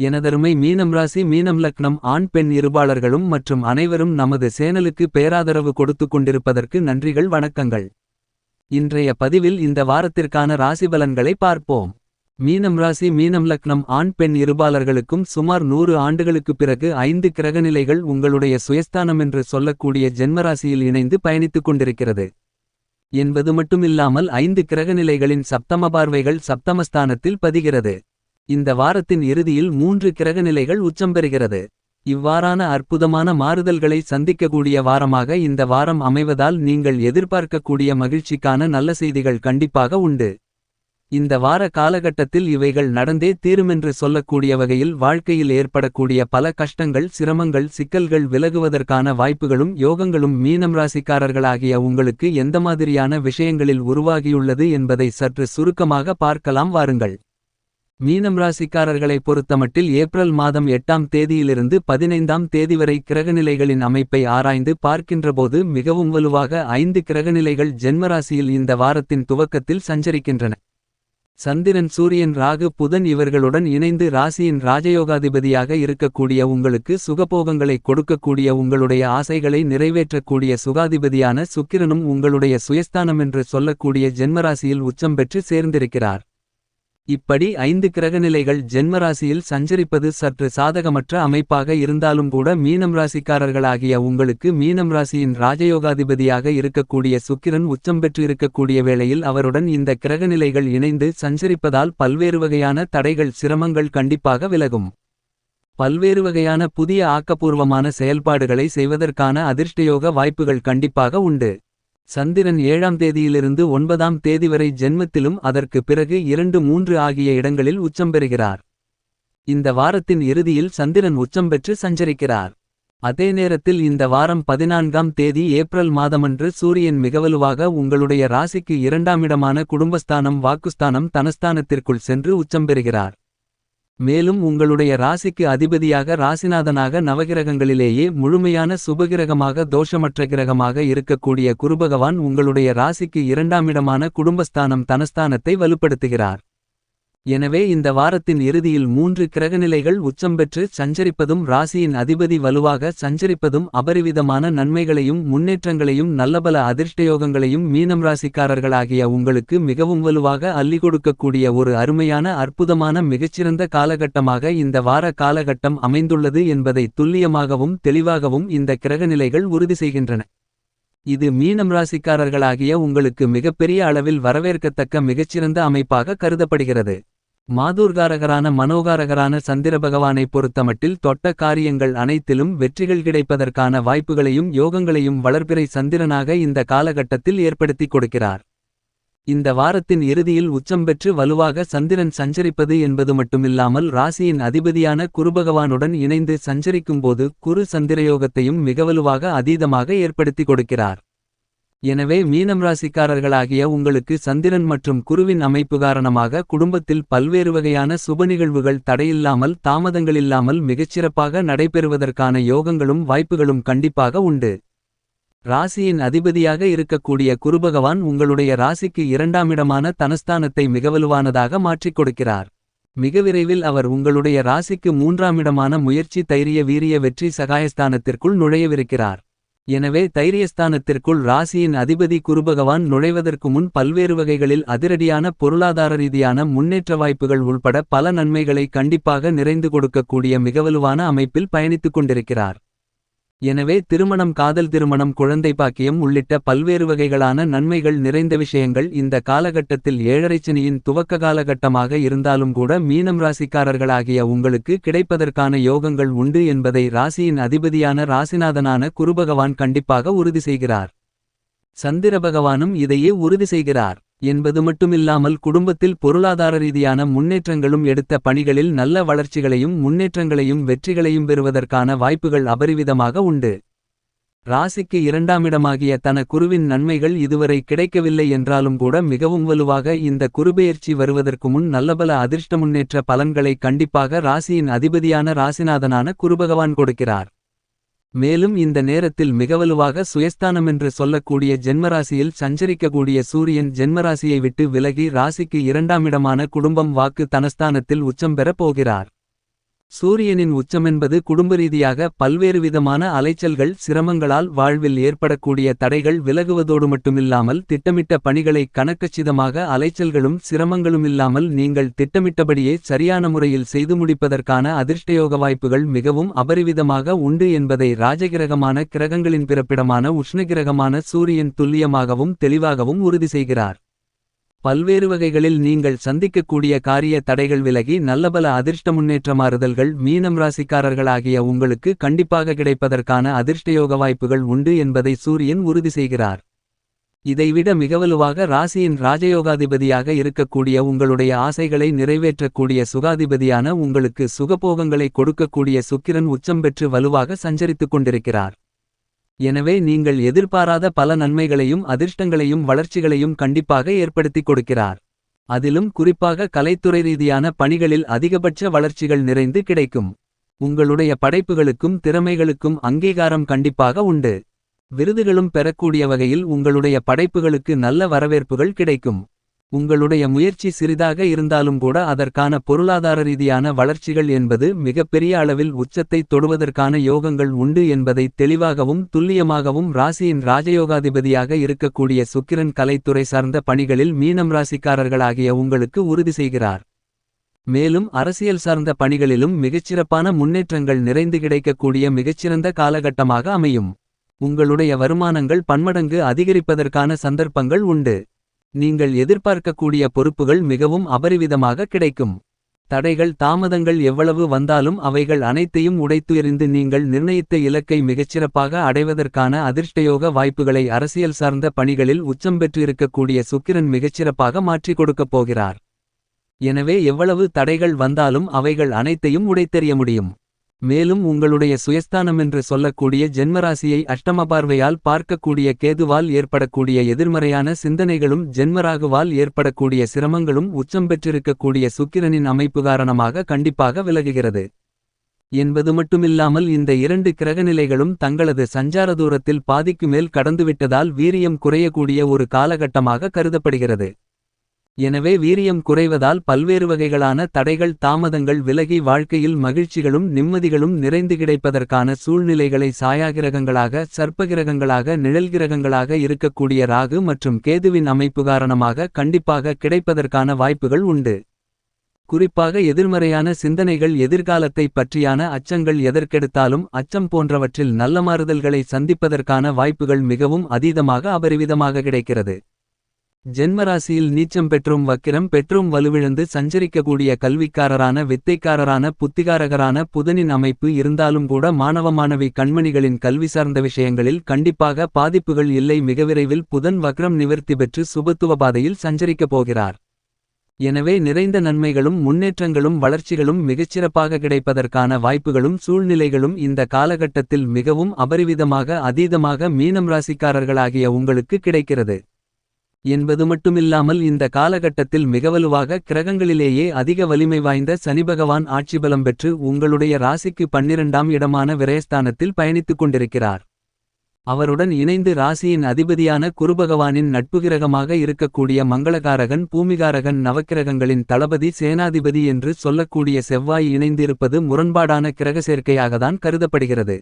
எனதருமை மீனம் ராசி மீனம் லக்னம் ஆண் பெண் இருபாளர்களும் மற்றும் அனைவரும் நமது சேனலுக்கு பேராதரவு கொடுத்து கொண்டிருப்பதற்கு நன்றிகள் வணக்கங்கள். இன்றைய பதிவில் இந்த வாரத்திற்கான ராசி பலன்களை பார்ப்போம். மீனம் ராசி மீனம் லக்னம் ஆண் பெண் இருபாளர்களுக்கும் சுமார் நூறு ஆண்டுகளுக்குப் பிறகு ஐந்து கிரகநிலைகள் உங்களுடைய சுயஸ்தானம் என்று சொல்லக்கூடிய ஜென்மராசியில் இணைந்து பயணித்துக் கொண்டிருக்கிறது. என்பது மட்டுமில்லாமல் ஐந்து கிரகநிலைகளின் சப்தம பார்வைகள் சப்தமஸ்தானத்தில் பதிகிறது. இந்த வாரத்தின் இறுதியில் மூன்று கிரகநிலைகள் உச்சம் பெறுகிறது. இவ்வாறான அற்புதமான மாறுதல்களை சந்திக்கக்கூடிய வாரமாக இந்த வாரம் அமைவதால் நீங்கள் எதிர்பார்க்கக்கூடிய மகிழ்ச்சிக்கான நல்ல செய்திகள் கண்டிப்பாக உண்டு. இந்த வார காலகட்டத்தில் இவைகள் நடந்தே தீருமென்று சொல்லக்கூடிய வகையில் வாழ்க்கையில் ஏற்படக்கூடிய பல கஷ்டங்கள் சிரமங்கள் சிக்கல்கள் விலகுவதற்கான வாய்ப்புகளும் யோகங்களும் மீனம் ராசிக்காரர்களாகிய உங்களுக்கு எந்த மாதிரியான விஷயங்களில் உருவாகியுள்ளது என்பதை சற்று சுருக்கமாக பார்க்கலாம் வாருங்கள். மீனம் ராசிக்காரர்களை பொறுத்தமட்டில் ஏப்ரல் மாதம் எட்டாம் தேதியிலிருந்து பதினைந்தாம் தேதி வரை கிரகநிலைகளின் அமைப்பை ஆராய்ந்து பார்க்கின்றபோது மிகவும் வலுவாக ஐந்து கிரகநிலைகள் ஜென்மராசியில் இந்த வாரத்தின் துவக்கத்தில் சஞ்சரிக்கின்றன. சந்திரன் சூரியன் ராகு புதன் இவர்களுடன் இணைந்து ராசியின் ராஜயோகாதிபதியாக இருக்கக்கூடிய உங்களுக்கு சுகபோகங்களை கொடுக்கக்கூடிய உங்களுடைய ஆசைகளை நிறைவேற்றக்கூடிய சுகாதிபதியான சுக்கிரனும் உங்களுடைய சுயஸ்தானம் என்று சொல்லக்கூடிய ஜென்மராசியில் உச்சம் பெற்று சேர்ந்திருக்கிறார். இப்படி ஐந்து கிரகநிலைகள் ஜென்மராசியில் சஞ்சரிப்பது சற்று சாதகமற்ற அமைப்பாக இருந்தாலும் கூட மீனம் ராசிக்காரர்களாகிய உங்களுக்கு மீனம் ராசியின் ராஜயோகாதிபதியாக இருக்கக்கூடிய சுக்கிரன் உச்சம் பெற்று இருக்கக்கூடிய வேளையில் அவருடன் இந்த கிரகநிலைகள் இணைந்து சஞ்சரிப்பதால் பல்வேறு வகையான தடைகள் சிரமங்கள் கண்டிப்பாக விலகும். பல்வேறு வகையான புதிய ஆக்கப்பூர்வமான செயல்பாடுகளை செய்வதற்கான அதிர்ஷ்டயோக வாய்ப்புகள் கண்டிப்பாக உண்டு. சந்திரன் ஏழாம் தேதியிலிருந்து ஒன்பதாம் தேதி வரை ஜென்மத்திலும் அதற்கு பிறகு இரண்டு மூன்று ஆகிய இடங்களில் உச்சம் பெறுகிறார். இந்த வாரத்தின் இறுதியில் சந்திரன் உச்சம் பெற்று சஞ்சரிக்கிறார். அதே நேரத்தில் இந்த வாரம் பதினான்காம் தேதி ஏப்ரல் மாதமன்று சூரியன் மிகவலுவாக உங்களுடைய ராசிக்கு இரண்டாம் இடமான குடும்பஸ்தானம் வாக்குஸ்தானம் தனஸ்தானத்திற்குள் சென்று உச்சம் பெறுகிறார். மேலும் உங்களுடைய ராசிக்கு அதிபதியாக ராசிநாதனாக நவகிரகங்களிலேயே முழுமையான சுபகிரகமாக தோஷமற்ற கிரகமாக இருக்கக்கூடிய குருபகவான் உங்களுடைய ராசிக்கு இரண்டாமிடமான குடும்பஸ்தானம் தனஸ்தானத்தை வலுப்படுத்துகிறார். எனவே இந்த வாரத்தின் இறுதியில் மூன்று கிரகநிலைகள் உச்சம் பெற்று சஞ்சரிப்பதும் ராசியின் அதிபதி வலுவாக சஞ்சரிப்பதும் அபரிவிதமான நன்மைகளையும் முன்னேற்றங்களையும் நல்லபல அதிர்ஷ்டயோகங்களையும் மீனம் ராசிக்காரர்களாகிய உங்களுக்கு மிகவும் வலுவாக அள்ளி கொடுக்கக்கூடிய ஒரு அருமையான அற்புதமான மிகச்சிறந்த காலகட்டமாக இந்த வார காலகட்டம் அமைந்துள்ளது என்பதை துல்லியமாகவும் தெளிவாகவும் இந்த கிரகநிலைகள் உறுதி செய்கின்றன. இது மீனம் ராசிக்காரர்களாகிய உங்களுக்கு மிகப்பெரிய அளவில் வரவேற்கத்தக்க மிகச்சிறந்த அமைப்பாக கருதப்படுகிறது. மாதூர்காரகரான மனோகாரகரான சந்திர பகவானை பொறுத்தமட்டில் தொட்ட காரியங்கள் அனைத்திலும் வெற்றிகள் கிடைப்பதற்கான வாய்ப்புகளையும் யோகங்களையும் வளர்பிறை சந்திரனாக இந்த காலகட்டத்தில் ஏற்படுத்திக் கொடுக்கிறார். இந்த வாரத்தின் இறுதியில் உச்சம் பெற்று வலுவாக சந்திரன் சஞ்சரிப்பது என்பது மட்டுமில்லாமல் ராசியின் அதிபதியான குருபகவானுடன் இணைந்து சஞ்சரிக்கும்போது குரு சந்திரயோகத்தையும் மிகவலுவாக அதீதமாக ஏற்படுத்தி கொடுக்கிறார். எனவே மீனம் ராசிக்காரர்களாகிய உங்களுக்கு சந்திரன் மற்றும் குருவின் அமைப்பு காரணமாக குடும்பத்தில் பல்வேறு வகையான சுப நிகழ்வுகள் தடையில்லாமல் தாமதங்களில்லாமல் மிகச்சிறப்பாக நடைபெறுவதற்கான யோகங்களும் வாய்ப்புகளும் கண்டிப்பாக உண்டு. ராசியின் அதிபதியாக இருக்கக்கூடிய குருபகவான் உங்களுடைய ராசிக்கு இரண்டாமிடமான தனஸ்தானத்தை மிகவலுவானதாக மாற்றிக் கொடுக்கிறார். மிக விரைவில் அவர் உங்களுடைய ராசிக்கு மூன்றாமிடமான முயற்சி தைரிய வீரிய வெற்றி சகாயஸ்தானத்திற்குள் நுழையவிருக்கிறார். எனவே தைரியஸ்தானத்திற்குள் ராசியின் அதிபதி குருபகவான் நுழைவதற்கு முன் பல்வேறு வகைகளில் அதிரடியான பொருளாதார ரீதியான முன்னேற்ற வாய்ப்புகள் உள்பட பல நன்மைகளை கண்டிப்பாக நிறைந்து கொடுக்கக்கூடிய மிகவலுவான அமைப்பில் பயணித்துக் கொண்டிருக்கிறார். எனவே திருமணம் காதல் திருமணம் குழந்தை பாக்கியம் உள்ளிட்ட பல்வேறு வகைகளான நன்மைகள் நிறைந்த விஷயங்கள் இந்த காலகட்டத்தில் ஏழரைச்சனியின் துவக்க காலகட்டமாக இருந்தாலும் கூட மீனம் ராசிக்காரர்களாகிய உங்களுக்கு கிடைப்பதற்கான யோகங்கள் உண்டு என்பதை ராசியின் அதிபதியான ராசிநாதனான குருபகவான் கண்டிப்பாக உறுதி செய்கிறார். சந்திர பகவானும் இதையே உறுதி செய்கிறார். என்பது மட்டுமில்லாமல் குடும்பத்தில் பொருளாதார ரீதியான முன்னேற்றங்களும் எடுத்த பணிகளில் நல்ல வளர்ச்சிகளையும் முன்னேற்றங்களையும் வெற்றிகளையும் பெறுவதற்கான வாய்ப்புகள் அபரிவிதமாக உண்டு. ராசிக்கு இரண்டாமிடமாகிய தன குருவின் நன்மைகள் இதுவரை கிடைக்கவில்லை என்றாலும் கூட மிகவும் வலுவாக இந்த குருபெயர்ச்சி வருவதற்கு முன் நல்லபல அதிர்ஷ்ட முன்னேற்ற பலன்களை கண்டிப்பாக ராசியின் அதிபதியான ராசிநாதனான குருபகவான் கொடுக்கிறார். மேலும் இந்த நேரத்தில் மிகவலுவாக சுயஸ்தானமென்று சொல்லக்கூடிய ஜென்மராசியில் சஞ்சரிக்கக்கூடிய சூரியன் ஜென்மராசியை விட்டு விலகி ராசிக்கு இரண்டாமிடமான குடும்பம் வாக்கு தனஸ்தானத்தில் உச்சம் பெறப் போகிறார். சூரியனின் உச்சமென்பது குடும்பரீதியாக பல்வேறு விதமான அலைச்சல்கள் சிரமங்களால் வாழ்வில் ஏற்படக்கூடிய தடைகள் விலகுவதோடு மட்டுமில்லாமல் திட்டமிட்ட பணிகளை கணக்கச்சிதமாக அலைச்சல்களும் சிரமங்களுமில்லாமல் நீங்கள் திட்டமிட்டபடியே சரியான முறையில் செய்து முடிப்பதற்கான அதிர்ஷ்டயோக வாய்ப்புகள் மிகவும் அபரிவிதமாக உண்டு என்பதை ராஜகிரகமான கிரகங்களின் பிறப்பிடமான உஷ்ணகிரகமான சூரியன் துல்லியமாகவும் தெளிவாகவும் உறுதி செய்கிறார். பல்வேறு வகைகளில் நீங்கள் சந்திக்கக்கூடிய காரிய தடைகள் விலகி நல்லபல அதிர்ஷ்ட முன்னேற்ற மாறுதல்கள் மீனம் ராசிக்காரர்களாகிய உங்களுக்கு கண்டிப்பாக கிடைப்பதற்கான அதிர்ஷ்டயோக வாய்ப்புகள் உண்டு என்பதை சூரியன் உறுதி செய்கிறார். இதைவிட மிகவலுவாக ராசியின் ராஜயோகாதிபதியாக இருக்கக்கூடிய உங்களுடைய ஆசைகளை நிறைவேற்றக்கூடிய சுகாதிபதியான உங்களுக்கு சுகபோகங்களை கொடுக்கக்கூடிய சுக்கிரன் உச்சம் பெற்று வலுவாக சஞ்சரித்துக் கொண்டிருக்கிறார். எனவே நீங்கள் எதிர்பாராத பல நன்மைகளையும் அதிர்ஷ்டங்களையும் வளர்ச்சிகளையும் கண்டிப்பாக ஏற்படுத்திக் கொடுக்கிறார். அதிலும் குறிப்பாக கலைத்துறை ரீதியான பணிகளில் அதிகபட்ச வளர்ச்சிகள் நிறைந்து கிடைக்கும். உங்களுடைய படைப்புகளுக்கும் திறமைகளுக்கும் அங்கீகாரம் கண்டிப்பாக உண்டு. விருதுகளும் பெறக்கூடிய வகையில் உங்களுடைய படைப்புகளுக்கு நல்ல வரவேற்புகள் கிடைக்கும். உங்களுடைய முயற்சி சிறிதாக இருந்தாலும் கூட அதற்கான பொருளாதார ரீதியான வளர்ச்சிகள் என்பது மிகப்பெரிய அளவில் உச்சத்தை தொடுவதற்கான யோகங்கள் உண்டு என்பதை தெளிவாகவும் துல்லியமாகவும் ராசியின் ராஜயோகாதிபதியாக இருக்கக்கூடிய சுக்கிரன் கலைத்துறை சார்ந்த பணிகளில் மீனம் ராசிக்காரர்களாகிய உங்களுக்கு உறுதி செய்கிறார். மேலும் அரசியல் சார்ந்த பணிகளிலும் மிகச்சிறப்பான முன்னேற்றங்கள் நிறைந்து கிடைக்கக்கூடிய மிகச்சிறந்த காலகட்டமாக அமையும். உங்களுடைய வருமானங்கள் பன்மடங்கு அதிகரிப்பதற்கான சந்தர்ப்பங்கள் உண்டு. நீங்கள் எதிர்பார்க்கக்கூடிய பொறுப்புகள் மிகவும் அபரிவிதமாக கிடைக்கும். தடைகள் தாமதங்கள் எவ்வளவு வந்தாலும் அவைகள் அனைத்தையும் உடைத்து எறிந்து நீங்கள் நிர்ணயித்த இலக்கை மிகச்சிறப்பாக அடைவதற்கான அதிர்ஷ்டயோக வாய்ப்புகளை அரசியல் சார்ந்த பணிகளில் உச்சம் பெற்றிருக்கக்கூடிய சுக்கிரன் மிகச்சிறப்பாக மாற்றிக் கொடுக்கப் போகிறார். எனவே எவ்வளவு தடைகள் வந்தாலும் அவைகள் அனைத்தையும் உடைத்தெறிய முடியும். மேலும் உங்களுடைய சுயஸ்தானமென்று சொல்லக்கூடிய ஜென்மராசியை அஷ்டம பார்வையால் பார்க்கக்கூடிய கேதுவால் ஏற்படக்கூடிய எதிர்மறையான சிந்தனைகளும் ஜென்மராகுவால் ஏற்படக்கூடிய சிரமங்களும் உச்சம் பெற்றிருக்கக்கூடிய சுக்கிரனின் அமைப்பு காரணமாக கண்டிப்பாக விலகுகிறது. என்பது மட்டுமில்லாமல் இந்த இரண்டு கிரகநிலைகளும் தங்களது சஞ்சார தூரத்தில் பாதிக்கு மேல் கடந்துவிட்டதால் வீரியம் குறையக்கூடிய ஒரு காலகட்டமாக கருதப்படுகிறது. எனவே வீரியம் குறைவதால் பல்வேறு வகைகளான தடைகள் தாமதங்கள் விலகி வாழ்க்கையில் மகிழ்ச்சிகளும் நிம்மதிகளும் நிறைந்து கிடைப்பதற்கான சூழ்நிலைகளை சாயாகிரகங்களாக சர்ப்பகிரகங்களாக நிழல்கிரகங்களாக இருக்கக்கூடிய ராகு மற்றும் கேதுவின் அமைப்பு காரணமாக கண்டிப்பாக கிடைப்பதற்கான வாய்ப்புகள் உண்டு. குறிப்பாக எதிர்மறையான சிந்தனைகள் எதிர்காலத்தை பற்றியான அச்சங்கள் எதற்கெடுத்தாலும் அச்சம் போன்றவற்றில் நல்ல மாறுதல்களை சந்திப்பதற்கான வாய்ப்புகள் மிகவும் அதீதமாக அபரிவிதமாக கிடைக்கிறது. ஜென்மராசியில் நீச்சம் பெற்றும் வக்கிரம் பெற்றும் வலுவிழந்து சஞ்சரிக்கக்கூடிய கல்விக்காரரான வித்தைக்காரரான புத்திகாரகரான புதனின் அமைப்பு இருந்தாலும் கூட மாணவ மாணவி கண்மணிகளின் கல்வி சார்ந்த விஷயங்களில் கண்டிப்பாக பாதிப்புகள் இல்லை. மிக விரைவில் புதன் வக்ரம் நிவர்த்தி பெற்று சுபத்துவ பாதையில் சஞ்சரிக்கப் போகிறார். எனவே நிறைந்த நன்மைகளும் முன்னேற்றங்களும் வளர்ச்சிகளும் மிகச்சிறப்பாக கிடைப்பதற்கான வாய்ப்புகளும் சூழ்நிலைகளும் இந்த காலகட்டத்தில் மிகவும் அபரிவிதமாக அதீதமாக மீனம் ராசிக்காரர்களாகிய உங்களுக்கு கிடைக்கிறது. என்பது மட்டுமில்லாமல் இந்த காலகட்டத்தில் மிகவலுவாக கிரகங்களிலேயே அதிக வலிமை வாய்ந்த சனிபகவான் ஆட்சிபலம் பெற்று உங்களுடைய ராசிக்கு பன்னிரண்டாம் இடமான விரயஸ்தானத்தில் பயணித்துக் கொண்டிருக்கிறார். அவருடன் இணைந்து ராசியின் அதிபதியான குருபகவானின் நட்புகிரகமாக இருக்கக்கூடிய மங்களகாரகன் பூமிகாரகன் நவக்கிரகங்களின் தளபதி சேனாதிபதி என்று சொல்லக்கூடிய செவ்வாய் இணைந்திருப்பது முரண்பாடான கிரக சேர்க்கையாகத்தான் கருதப்படுகிறது.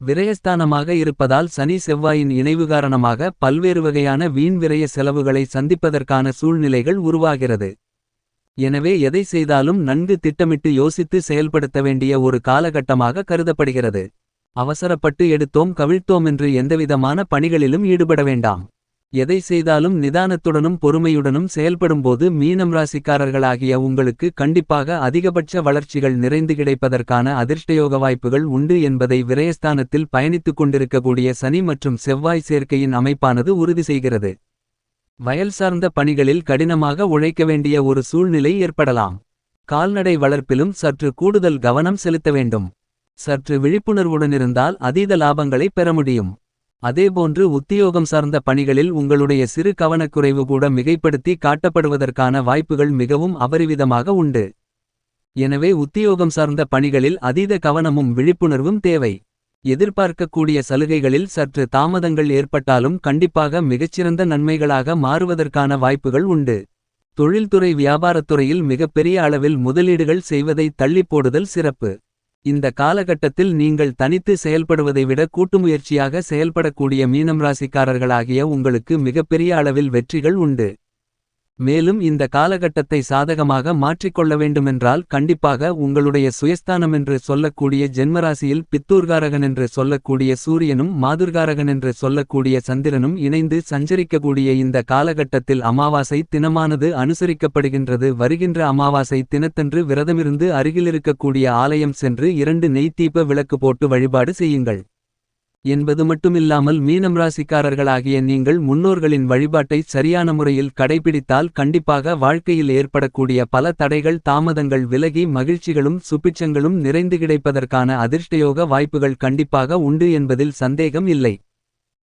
விரயஸ்தானமாக இருப்பதால் சனி செவ்வாயின் இணைவு காரணமாக பல்வேறு வகையான வீண் விரய செலவுகளை சந்திப்பதற்கான சூழ்நிலைகள் உருவாகிறது. எனவே எதை செய்தாலும் நன்கு திட்டமிட்டு யோசித்து செயல்படுத்த வேண்டிய ஒரு காலகட்டமாக கருதப்படுகிறது. அவசரப்பட்டு எடுத்தோம் கவிழ்த்தோம் என்று எந்தவிதமான பணிகளிலும் ஈடுபட வேண்டாம். எதை செய்தாலும் நிதானத்துடனும் பொறுமையுடனும் செயல்படும்போது மீனம் ராசிக்காரர்களாகிய உங்களுக்கு கண்டிப்பாக அதிகபட்ச வளர்ச்சிகள் நிறைந்து கிடைப்பதற்கான அதிர்ஷ்டயோக வாய்ப்புகள் உண்டு என்பதை விரயஸ்தானத்தில் பயணித்துக் கொண்டிருக்கக்கூடிய சனி மற்றும் செவ்வாய் சேர்க்கையின் அமைப்பானது உறுதி செய்கிறது. வயல் சார்ந்த பணிகளில் கடினமாக உழைக்க வேண்டிய ஒரு சூழ்நிலை ஏற்படலாம். கால்நடை வளர்ப்பிலும் சற்று கூடுதல் கவனம் செலுத்த வேண்டும். சற்று விழிப்புணர்வுடனிருந்தால் அதீத லாபங்களை பெற முடியும். அதேபோன்று உத்தியோகம் சார்ந்த பணிகளில் உங்களுடைய சிறு கவனக்குறைவு கூட மிகைப்படுத்தி காட்டப்படுவதற்கான வாய்ப்புகள் மிகவும் அபரிவிதமாக உண்டு. எனவே உத்தியோகம் சார்ந்த பணிகளில் அதீத கவனமும் விழிப்புணர்வும் தேவை. எதிர்பார்க்கக்கூடிய சலுகைகளில் சற்று தாமதங்கள் ஏற்பட்டாலும் கண்டிப்பாக மிகச்சிறந்த நன்மைகளாக மாறுவதற்கான வாய்ப்புகள் உண்டு. தொழில்துறை வியாபாரத்துறையில் மிகப்பெரிய அளவில் முதலீடுகள் செய்வதை தள்ளிப் போடுதல் சிறப்பு. இந்த காலகட்டத்தில் நீங்கள் தனித்து செயல்படுவதை விட கூட்டுமுயற்சியாக செயல்படக்கூடிய மீனம் ராசிக்காரர்களாகிய உங்களுக்கு மிகப்பெரிய அளவில் வெற்றிகள் உண்டு. மேலும் இந்த காலகட்டத்தை சாதகமாக மாற்றிக்கொள்ள வேண்டுமென்றால் கண்டிப்பாக உங்களுடைய சுயஸ்தானமென்று சொல்லக்கூடிய ஜென்மராசியில் பித்தூர்காரகனென்று சொல்லக்கூடிய சூரியனும் மாதுர்காரகனென்று சொல்லக்கூடிய சந்திரனும் இணைந்து சஞ்சரிக்கக்கூடிய இந்த காலகட்டத்தில் அமாவாசை தினமானது அனுசரிக்கப்படுகின்றது வருகின்ற அமாவாசை தினத்தன்று விரதமிருந்து அருகிலிருக்கக்கூடிய ஆலயம் சென்று இரண்டு நெய்த்தீப விளக்கு போட்டு வழிபாடு செய்யுங்கள். என்பது மட்டுமில்லாமல் மீனம் ராசிக்காரர்களாகிய நீங்கள் முன்னோர்களின் வழிபாட்டை சரியான முறையில் கடைபிடித்தால் கண்டிப்பாக வாழ்க்கையில் ஏற்படக்கூடிய பல தடைகள் தாமதங்கள் விலகி மகிழ்ச்சிகளும் சுபிட்சங்களும் நிறைந்து கிடைப்பதற்கான அதிர்ஷ்டயோக வாய்ப்புகள் கண்டிப்பாக உண்டு என்பதில் சந்தேகம் இல்லை.